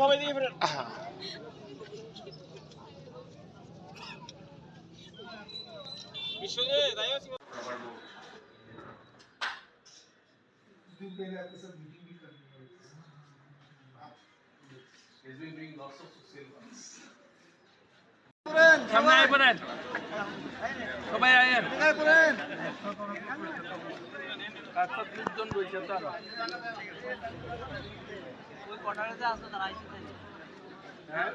সবাই দিয়ে ফেরেন বিশ্বজিৎ আয়ো दिन पहले आपके साथ मीटिंग भी करनी है आप is been doing lots of sale সামনে আয় পড়েন সবাই আয়েন। আচ্ছা তিনজন বলছে তারা। হ্যাঁ।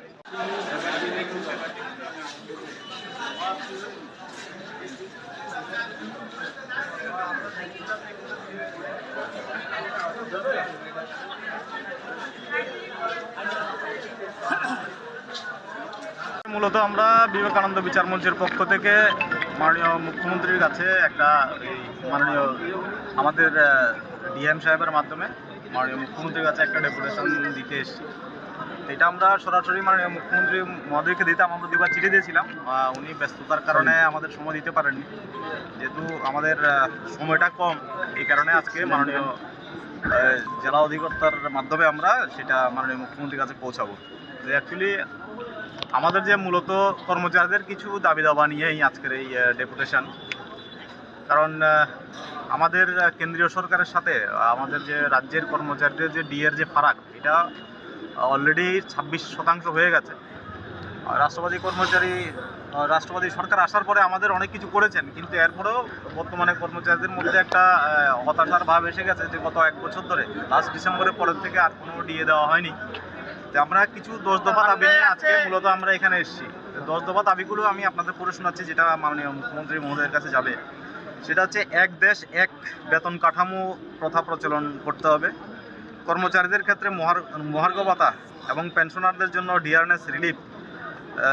মূলত আমরা বিবেকানন্দ বিচার মঞ্চের পক্ষ থেকে মাননীয় মুখ্যমন্ত্রীর কাছে একটা মাননীয় আমাদের ডিএম সাহেবের মাধ্যমে মাননীয় মুখ্যমন্ত্রীর কাছে একটা ডেপুটেশন দিতে এসেছি। এটা আমরা সরাসরি মাননীয় মুখ্যমন্ত্রী মহোদয়কে দিতাম আমরা দুবার চিঠি দিয়েছিলাম উনি ব্যস্ততার কারণে আমাদের সময় দিতে পারেননি। যেহেতু আমাদের সময়টা কম, এই কারণে আজকে মাননীয় জেলা অধিকর্তার মাধ্যমে আমরা সেটা মাননীয় মুখ্যমন্ত্রীর কাছে পৌঁছাবো। যে অ্যাকচুয়ালি আমাদের যে মূলত কর্মচারীদের কিছু দাবি দাবা নিয়েই আজকের এই ডেপুটেশন। কারণ আমাদের কেন্দ্রীয় সরকারের সাথে আমাদের যে রাজ্যের কর্মচারীদের যে ডিএর যে ফারাক, এটা অলরেডি ছাব্বিশ শতাংশ হয়ে গেছে। রাষ্ট্রবাদী কর্মচারী রাষ্ট্রবাদী সরকার আসার পরে আমাদের অনেক কিছু করেছেন, কিন্তু এরপরেও বর্তমানে কর্মচারীদের মধ্যে একটা হতাশার ভাব এসে গেছে যে গত এক বছর ধরে লাস্ট ডিসেম্বরের পরের থেকে আর কোনো ডিএ দেওয়া হয়নি। আমরা কিছু দশ দফা দাবি নিয়ে আজকে মূলত আমরা এখানে এসেছি। দশ দফা দাবিগুলো আমি আপনাদের পড়ে শোনাচ্ছি, যেটা মাননীয় মুখ্যমন্ত্রী মহোদয়ের কাছে যাবে। সেটা হচ্ছে এক দেশ, এক বেতন কাঠামো প্রথা প্রচলন করতে হবে। কর্মচারীদের ক্ষেত্রে মহার মহার্ঘ ভাতা এবং পেনশনারদের জন্য ডিআরএনএস রিলিফ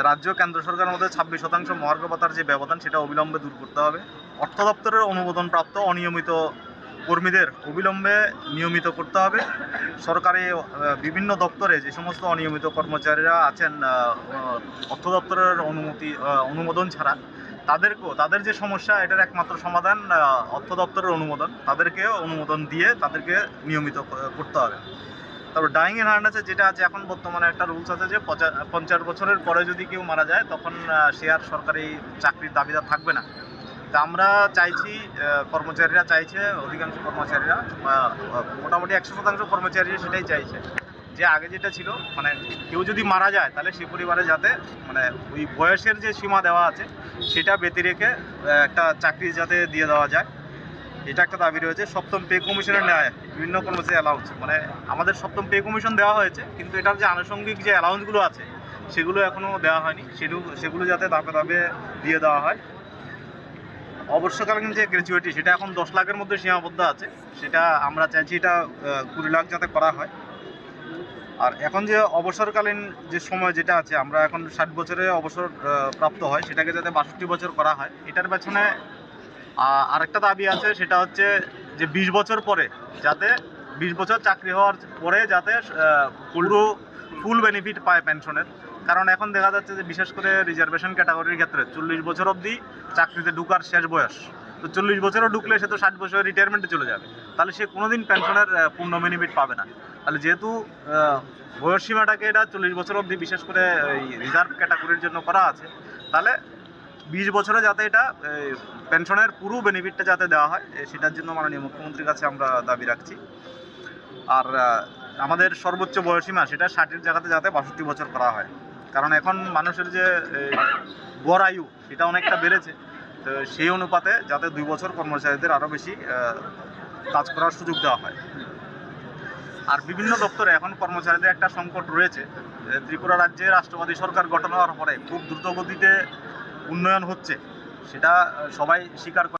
রাজ্য কেন্দ্র সরকারের মধ্যে ছাব্বিশ শতাংশ মহার্ঘ ভাতার যে ব্যবধান, সেটা অবিলম্বে দূর করতে হবে। অর্থ দপ্তরের অনুমোদনপ্রাপ্ত অনিয়মিত কর্মীদের অবিলম্বে নিয়মিত করতে হবে। সরকারি বিভিন্ন দপ্তরে যে সমস্ত অনিয়মিত কর্মচারীরা আছেন অর্থ দপ্তরের অনুমতি অনুমোদন ছাড়া, তাদেরকেও, তাদের যে সমস্যা, এটার একমাত্র সমাধান অর্থ দপ্তরের অনুমোদন। তাদেরকে অনুমোদন দিয়ে তাদেরকে নিয়মিত করতে হবে। তারপর ডাইং এন হার্নেসে যেটা আছে এখন বর্তমানে একটা রুলস আছে যে পঞ্চাশ বছরের পরে যদি কেউ মারা যায়, তখন সে আর সরকারি চাকরির দাবিদার থাকবে না। তা আমরা চাইছি কর্মচারীরা চাইছে, অধিকাংশ কর্মচারীরা মোটামুটি একশো শতাংশ কর্মচারী সেটাই চাইছে। যে আগে যেটা ছিল মানে কেউ যদি মারা যায়, তাহলে সে পরিবারে যাতে মানে ওই বয়সের যে সীমা দেওয়া আছে, সেটা ব্যতি রেখে একটা চাকরি যাতে দিয়ে দেওয়া যায়। এটা একটা দাবি রয়েছে। সপ্তম পে কমিশনের ন্যায় বিভিন্ন কর্মচারী অ্যালাউন্স মানে আমাদের সপ্তম পে কমিশন দেওয়া হয়েছে, কিন্তু এটার যে আনুষঙ্গিক যে অ্যালাউন্সগুলো আছে, সেগুলো এখনও দেওয়া হয়নি। সেগুলো সেগুলো যাতে ধাপে ধাপে দিয়ে দেওয়া হয়। অবশ্যকালীন যে গ্র্যাজুয়েটি সেটা এখন দশ লাখের মধ্যে সীমাবদ্ধ আছে। সেটা আমরা চাইছি এটা কুড়ি লাখ যাতে করা হয়। আর এখন যে অবসরকালীন যে সময় যেটা আছে, আমরা এখন ষাট বছরে অবসর প্রাপ্ত হয়, সেটাকে যাতে বাষট্টি বছর করা হয়, এটার পেছনে আরেকটা দাবি আছে, সেটা হচ্ছে যে বিশ বছর পরে, যাতে বিশ বছর চাকরি হওয়ার পরে যাতে পুরো ফুল বেনিফিট পায় পেনশনের কারণ এখন দেখা যাচ্ছে যে বিশেষ করে রিজার্ভেশন ক্যাটাগরির ক্ষেত্রে চল্লিশ বছর অবধি চাকরিতে ঢুকার শেষ বয়স। তো চল্লিশ বছরও ঢুকলে সে তো ষাট বছর রিটায়ারমেন্টে চলে যাবে। তাহলে সে কোনোদিন পেনশনের পূর্ণ বেনিফিট পাবে না। তাহলে যেহেতু আহ, বয়স সীমাটাকে এটা চল্লিশ বছর অবধি বিশেষ করে এই রিজার্ভ ক্যাটাগরির জন্য করা আছে তাহলে বিশ বছরে যাতে এটা পেনশনের পুরো বেনিফিটটা যাতে দেওয়া হয় সেটার জন্য মাননীয় মুখ্যমন্ত্রীর কাছে আমরা দাবি রাখছি। আর আমাদের সর্বোচ্চ বয়সীমা সেটা ষাটের জায়গাতে যাতে বাষট্টি বছর করা হয়। কারণ এখন মানুষের যে গড় আয়ু সেটা অনেকটা বেড়েছে। তো সেই অনুপাতে যাতে দুই বছর কর্মচারীদের আরও বেশি কাজ করার সুযোগ দেওয়া হয়। আর বিভিন্ন দপ্তরে এখন কর্মচারীদের একটা সংকট রয়েছে। ত্রিপুরা রাজ্যে রাষ্ট্রবাদী সরকার গঠন হওয়ার পরে খুব দ্রুত গতিতে উন্নয়ন হচ্ছে। সেটা সবাই স্বীকার করে